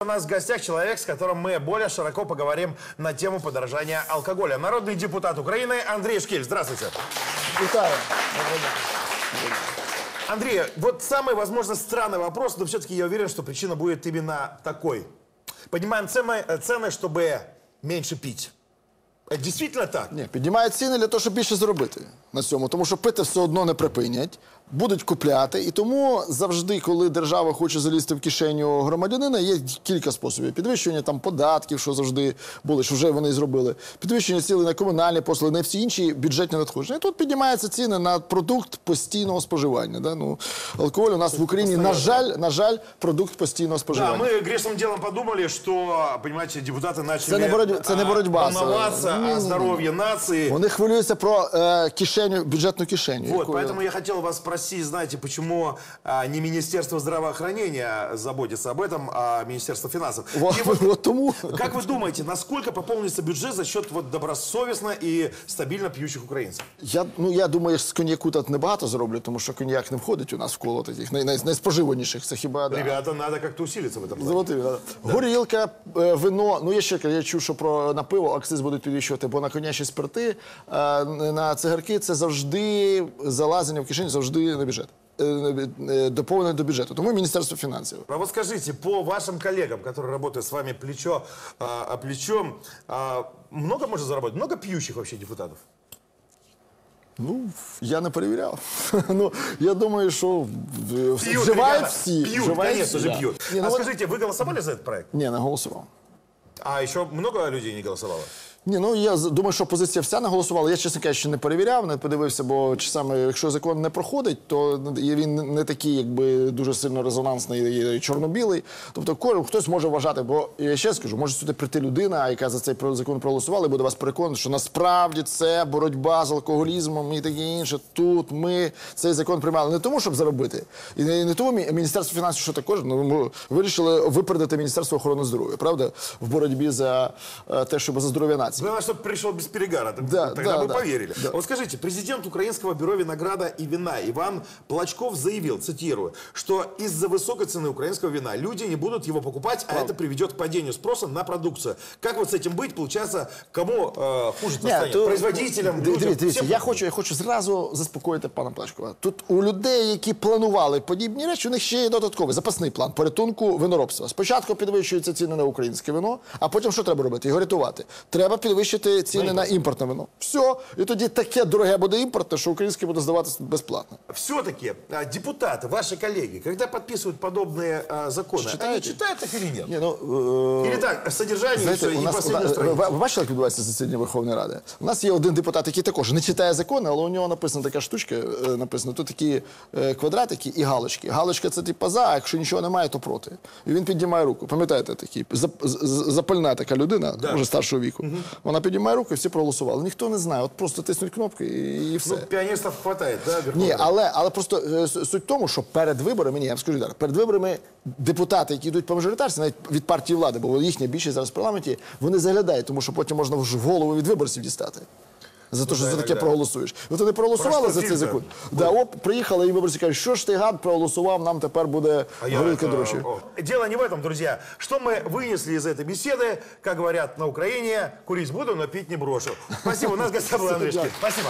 У нас в гостях человек, с которым мы более широко поговорим на тему подорожания алкоголя. Народный депутат Украины Андрей Шкель. Здравствуйте. Вітаю. Андрей, вот самый, возможно, странный вопрос, но все-таки я уверен, что причина будет именно такой. Поднимаем цены, э, цены чтобы меньше пить. Это действительно так? Ні, піднімають ціни для того, щоб більше заробити на цьому, тому що пити все одно не припинять, будуть купляти. І тому завжди, коли держава хоче залізти в кишеню громадянина, є кілька способів. Підвищення там податків, що завжди були, що вже вони і зробили. Підвищення ціни на комунальні послуги, на всі інші бюджетні надходження. І тут піднімаються ціни на продукт постійного споживання. Да? Ну, алкоголь у нас в Україні, на жаль, на жаль, продукт постійного Да, споживання. мы грешным делом подумали, что, понимаете, депутаты начали Це не боротьба- це не а, боротьба, це- волноваться Ні-ні-ні. о здоровье нации. Вони хвилюються про е, кишеню, бюджетну кишеню. Вот, якою- поэтому я хотел вас спросить, знаете, почему а, не Министерство здравоохранения заботится об этом, а Министерство финансов? Вот, И вот вот тому. Как вы думаете, насколько пополнится бюджет за счет вот добросовестно и стабильно пьющих украинцев? Я, ну, я думаю, з коньяку тут небагато зроблю, тому що коньяк не входить у нас в коло таких най, най, найспоживаніших. Це хіба да. Ребята, надо как-то усилиться в этом плане. Золотий, да. Горілка, е, вино. Ну, я ще кажу, я чув, що про на пиво акциз будуть підвищувати, бо на конячі спирти, е, на цигарки це завжди залазення в кишені, завжди на бюджет. Е, е, Доповнення до бюджету. Тому Міністерство фінансів. А вот скажите, по вашим коллегам, которые работают с вами плечо а, о плечо, а, много может заработать? Много пьющих вообще депутатов? Ну, я не перевіряв. ну, я думаю, що в- Пьют, вживають ребята, всі. Пьют, вживають конечно всі, же, да. пьют. Ні, ну, а от- скажите, вы голосовали за этот проект? Ні, не голосував. А еще много людей не голосовало? Ні, ну я думаю, що опозиція вся не голосувала. Я, чесно кажучи, не перевіряв, не подивився, бо часами, якщо закон не проходить, то він не такий, якби дуже сильно резонансний і чорно-білий. Тобто, кожен хтось може вважати, бо я ще скажу, може сюди прийти людина, яка за цей закон проголосувала, і буде вас переконати, що насправді це боротьба з алкоголізмом і таке інше. Тут ми цей закон приймали не тому, щоб заробити, і не, тому міністерство фінансів, що також ну, вирішили випередити міністерство охорони здоров'я, правда, в боротьбі за е, те, щоб за здоров'я нації. Главное, чтобы пришел без перегара. Да, Тогда да, бы да. поверили. Да. Вот скажите, президент Украинского бюро винограда и вина Иван Плачков заявил, цитирую, что из-за высокой цены украинского вина люди не будут его покупать, а это приведет к падению спроса на продукцию. Как вот с этим быть? Получается, кому э, хуже Ні, станет? то- Производителям, Ди- людям? Дивіться, дивіться, Всем я хуже. хочу, я хочу зразу заспокоїти пана Плачкова. Тут у людей, які планували подібні речі, у них ще є додатковий запасний план порятунку виноробства. Спочатку підвищуються ціни на українське вино, а потім що треба робити? Його рятувати. Треба підвищити ціни на імпортне вино. Все. І тоді таке дороге буде імпортне, що українське буде здаватися безплатно. Все-таки а, депутаты, ваши коллеги, когда подписывают подобные а, законы, они Читаете? читают их или нет? Ні, ну, е, Или так, содержание и Знаєте, все, у и нас, у последнюю нас- страницу? ви, ви бачили, як відбувається засідання Верховної Ради? У нас є один депутат, який також не читає закони, але у нього написана така штучка, е, написано, тут такі е, квадратики і галочки. Галочка це типу за, а якщо нічого немає, то проти. І він піднімає руку. Пам'ятаєте, такий зап- з- з- запальна така людина, може старшого віку. Вона піднімає руку і всі проголосували. Ніхто не знає, от просто тиснуть кнопки і, і все. Ну, пионерств хватает, да, Ні, але, але просто е, суть в тому, що перед виборами, ні, я вам скажу так, перед виборами депутати, які йдуть по мажоритарці, навіть від партії влади, бо їхня більшість зараз в парламенті, вони заглядають, тому що потім можна в голову від виборців дістати За те, що за таке Ну, да. проголосуєш. От вони проголосували Про за цей штрафів, закон. Да, оп, приїхали, і виборці кажуть, що ж ти гад проголосував, нам тепер буде А я горілка это, дорожче. о. Дело не в этом, друзья. Что мы вынесли из этой беседы, как говорят на Украине, курить буду, но пить не брошу. Спасибо, у нас в гостях был Андрей Шкель. Спасибо.